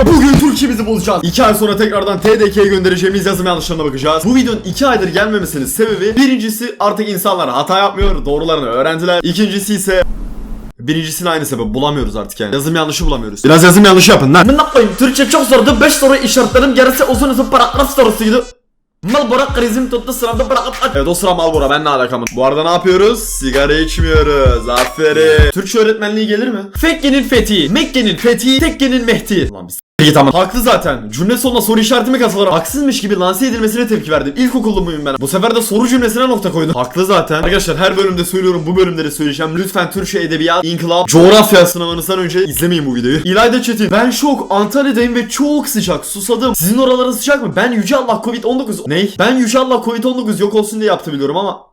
Çünkü bugün Türkçemizi bozacağız. 2 ay sonra tekrardan TDK'ye göndereceğimiz yazım yanlışlarına bakacağız. Bu videonun 2 aydır gelmemesinin sebebi birincisi artık insanlar hata yapmıyor, doğrularını öğrendiler. İkincisi ise Birincisinin aynı sebep bulamıyoruz artık yani. Yazım yanlışı bulamıyoruz. Biraz yazım yanlışı yapın lan. Amına koyayım Türkçe çok zordu 5 soru işaretledim gerisi uzun uzun paragraf sorusuydu. Malbora krizim tuttu sınavda bırakıp aç. Evet o sıra Malbora ben ne alakamın. Bu arada ne yapıyoruz? Sigara içmiyoruz. Aferin. Türkçe öğretmenliği gelir mi? Fekke'nin fethi, Mekke'nin fethi, Tekke'nin mehdi. Lan bir git ama. Haklı zaten. Cümle sonuna soru işareti mi katılır? Haksızmış gibi lanse edilmesine tepki verdim. İlkokullu muyum ben? Bu sefer de soru cümlesine nokta koydum. Haklı zaten. Arkadaşlar her bölümde söylüyorum bu bölümde de söyleyeceğim. Lütfen Türkçe Edebiyat, İnkılap, Coğrafya sınavınızdan önce izlemeyin bu videoyu. İlayda Çetin. Ben şok. Antalya'dayım ve çok sıcak. Susadım. Sizin oraları sıcak mı? Ben Yüce Allah Covid-19. Ney? Ben Yüce Allah Covid-19 yok olsun diye yaptı biliyorum ama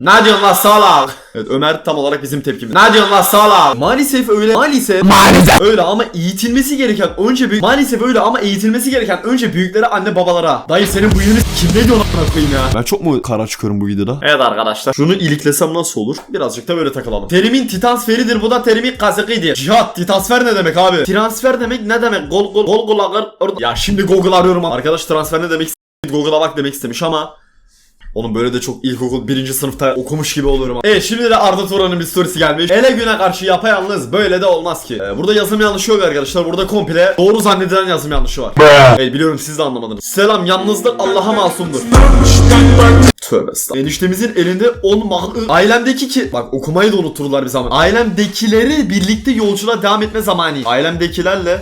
ne diyorsun lan salak? Evet Ömer tam olarak bizim tepkimiz. Ne diyorsun lan salak? Maalesef öyle. Maalesef. Maalesef. Öyle ama eğitilmesi gereken önce büyük. Maalesef öyle ama eğitilmesi gereken önce büyüklere anne babalara. Dayı senin bu yönünü kim ne diyor lan koyayım ya? Ben çok mu kara çıkıyorum bu videoda? Evet arkadaşlar. Şunu iliklesem nasıl olur? Birazcık da böyle takılalım. Terimin titansferidir bu da terimin kazıkıydı. Cihat transfer ne demek abi? Transfer demek ne demek? Gol gol gol gol Ya şimdi Google arıyorum. Arkadaş transfer ne demek? Google'a bak demek istemiş ama Oğlum böyle de çok ilkokul birinci sınıfta okumuş gibi oluyorum. Evet şimdi de Arda Turan'ın bir storiesi gelmiş. Ele güne karşı yapayalnız böyle de olmaz ki. Ee, burada yazım yanlışı yok arkadaşlar. Burada komple doğru zannedilen yazım yanlışı var. Evet biliyorum siz de anlamadınız. Selam yalnızlık Allah'a masumdur. Tövbe estağfurullah. Eniştemizin elinde 10 mahı... Ailemdeki ki... Bak okumayı da unuttururlar bir zaman. Ailemdekileri birlikte yolculuğa devam etme zamanı. Ailemdekilerle...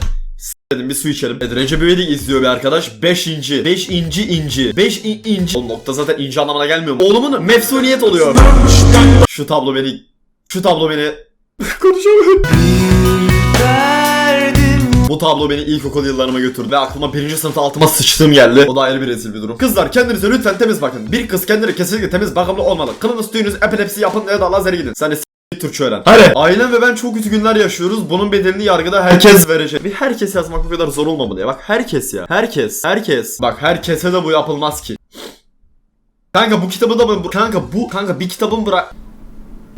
Dedim bir su içelim. Evet, Recep İvedik izliyor bir arkadaş. 5 inci. 5 inci inci. 5 inci. O nokta zaten inci anlamına gelmiyor mu? Oğlumun mefsuniyet oluyor. Şu tablo beni... Şu tablo beni... Konuşamıyorum. Bu tablo beni ilkokul yıllarıma götürdü ve aklıma birinci sınıfta altıma sıçtığım geldi. O da ayrı bir rezil bir durum. Kızlar kendinize lütfen temiz bakın. Bir kız kendine kesinlikle temiz bakımlı olmalı. Kılınız tüyünüz epilepsi yapın ya da lazere gidin. Sen de Türkçe öğren. Hadi. Ailem ve ben çok kötü günler yaşıyoruz. Bunun bedelini yargıda herkes verecek. Bir herkes yazmak bu kadar zor olmamalı ya. Bak herkes ya. Herkes. Herkes. Bak herkese de bu yapılmaz ki. Kanka bu kitabı da mı? Kanka bu kanka bir kitabın bırak.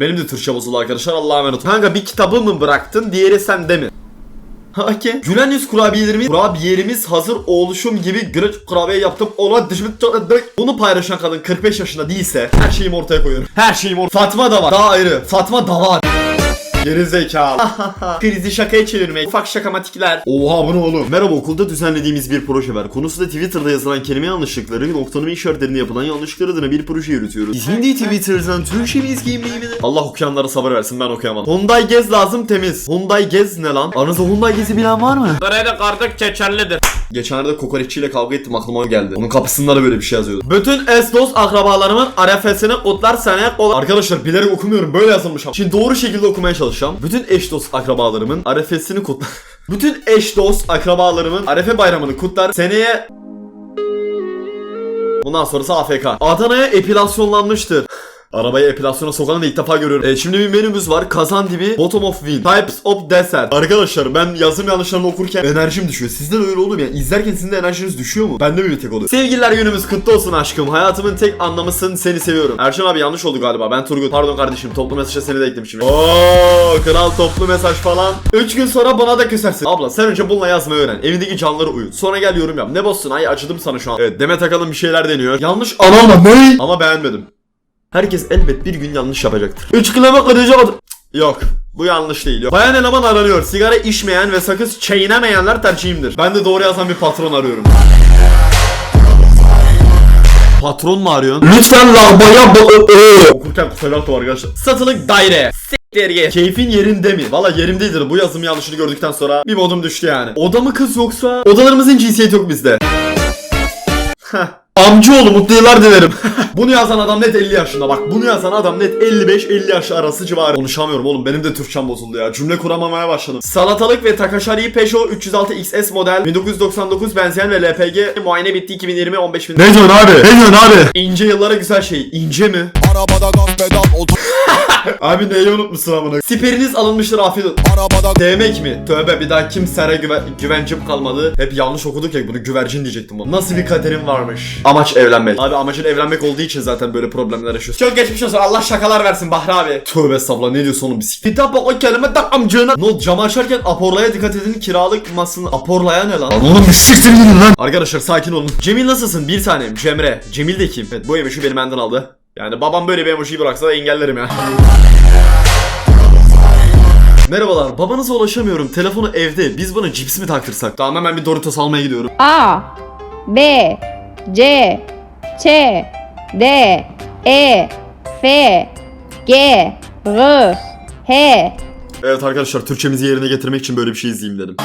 Benim de Türkçe bozuldu arkadaşlar Allah'a emanet. Kanka bir kitabı mı bıraktın diğeri sende mi? Okey. Yüz kurabiyelerimiz, kurabiyelerimiz hazır oluşum gibi gırıç kurabiye yaptım. Ona dışımı Bunu paylaşan kadın 45 yaşında değilse her şeyimi ortaya koyuyorum. Her şeyim ortaya. Fatma da var. Daha ayrı. Fatma da var. Geri zekalı. Krizi şakaya çevirmek. Ufak şakamatikler. Oha bu ne oğlum? Merhaba okulda düzenlediğimiz bir proje var. Konusu da Twitter'da yazılan kelime yanlışlıkları, noktalama işaretlerinde yapılan yanlışlıklar adına bir proje yürütüyoruz. Hindi Twitter'dan Türkçe bir giymeyi Allah okuyanlara sabır versin ben okuyamam. Hyundai Gez lazım temiz. Hyundai Gez ne lan? Aranızda Hyundai Gez'i bilen var mı? Kredi kartı geçerlidir. Geçenlerde kokoreççiyle kavga ettim aklıma o geldi. Onun kapısında da böyle bir şey yazıyordu. Bütün Esdos akrabalarımın arefesini kutlar sene kol... Arkadaşlar bilerek okumuyorum böyle yazılmış ama. Şimdi doğru şekilde okumaya çalışacağım. Bütün eş dost akrabalarımın arefesini kutlar... Bütün eş dost akrabalarımın arefe bayramını kutlar. Seneye... Bundan sonrası AFK. Adana'ya epilasyonlanmıştır. Arabayı epilasyona sokanı da ilk defa görüyorum. E, şimdi bir menümüz var. Kazan dibi, bottom of win, types of desert. Arkadaşlar ben yazım yanlışlarını okurken enerjim düşüyor. Sizde de öyle olur mu ya? İzlerken sizin de enerjiniz düşüyor mu? Bende mi bir tek oluyor? Sevgililer günümüz kutlu olsun aşkım. Hayatımın tek anlamısın seni seviyorum. Erşen abi yanlış oldu galiba. Ben Turgut. Pardon kardeşim. Toplu mesajda seni de eklemişim. Oo kral toplu mesaj falan. 3 gün sonra bana da küsersin. Abla sen önce bununla yazmayı öğren. Evindeki canları uyut. Sonra gel yorum yap. Ne bozsun? Ay acıdım sana şu an. Evet Demet Akalın bir şeyler deniyor. Yanlış anlama ne? Ama beğenmedim. Herkes elbet bir gün yanlış yapacaktır. 3 kilome kıracak. Yok. Bu yanlış değil. Yok. Bayan eleman aranıyor. Sigara içmeyen ve sakız çiğnemeyenler tercihimdir. Ben de doğru yazan bir patron arıyorum. Patron mu arıyorsun? Lütfen lambaya Okurken kufelat var arkadaşlar. Satılık daire. Siktir git. Keyfin yerinde mi? Valla yerimdedir. Bu yazım yanlışını gördükten sonra bir modum düştü yani. Oda mı kız yoksa? Odalarımızın cinsiyeti yok bizde. Heh. Amcaoğlu mutlu yıllar dilerim. bunu yazan adam net 50 yaşında bak. Bunu yazan adam net 55-50 yaş arası civarı. Konuşamıyorum oğlum benim de Türkçem bozuldu ya. Cümle kuramamaya başladım. Salatalık ve Takashari Peugeot 306 XS model 1999 benzeyen ve LPG muayene bitti 2020 15 bin. Ne diyorsun abi? Ne diyorsun abi? İnce yıllara güzel şey. İnce mi? Arabada gaz pedal otur Abi neyi unutmuşsun amına? Siperiniz alınmıştır afiyet olsun. Arabada Demek mi? Tövbe bir daha kimsere güve- güvencim kalmadı. Hep yanlış okuduk ya bunu güvercin diyecektim bunu. Nasıl bir kaderim varmış. Amaç evlenmek. Abi amacın evlenmek olduğu için zaten böyle problemler yaşıyorsun. Çok geçmiş olsun. Allah şakalar versin Bahri abi. Tövbe estağfurullah ne diyorsun oğlum biz? Kitap o kelime tak amcığına. Ne oldu cam açarken aporlaya dikkat edin kiralık masını. Aporlaya ne lan? Oğlum bir siktir gidin lan. Arkadaşlar sakin olun. Cemil nasılsın? Bir tanem. Cemre. Cemil de kim? Evet bu emoji benim benden aldı. Yani babam böyle bir emojiyi bıraksa engellerim ya. Merhabalar, babanıza ulaşamıyorum. Telefonu evde. Biz buna cips mi taktırsak? Tamam hemen bir Doritos almaya gidiyorum. A B C Ç D E F G R H Evet arkadaşlar Türkçemizi yerine getirmek için böyle bir şey izleyeyim dedim.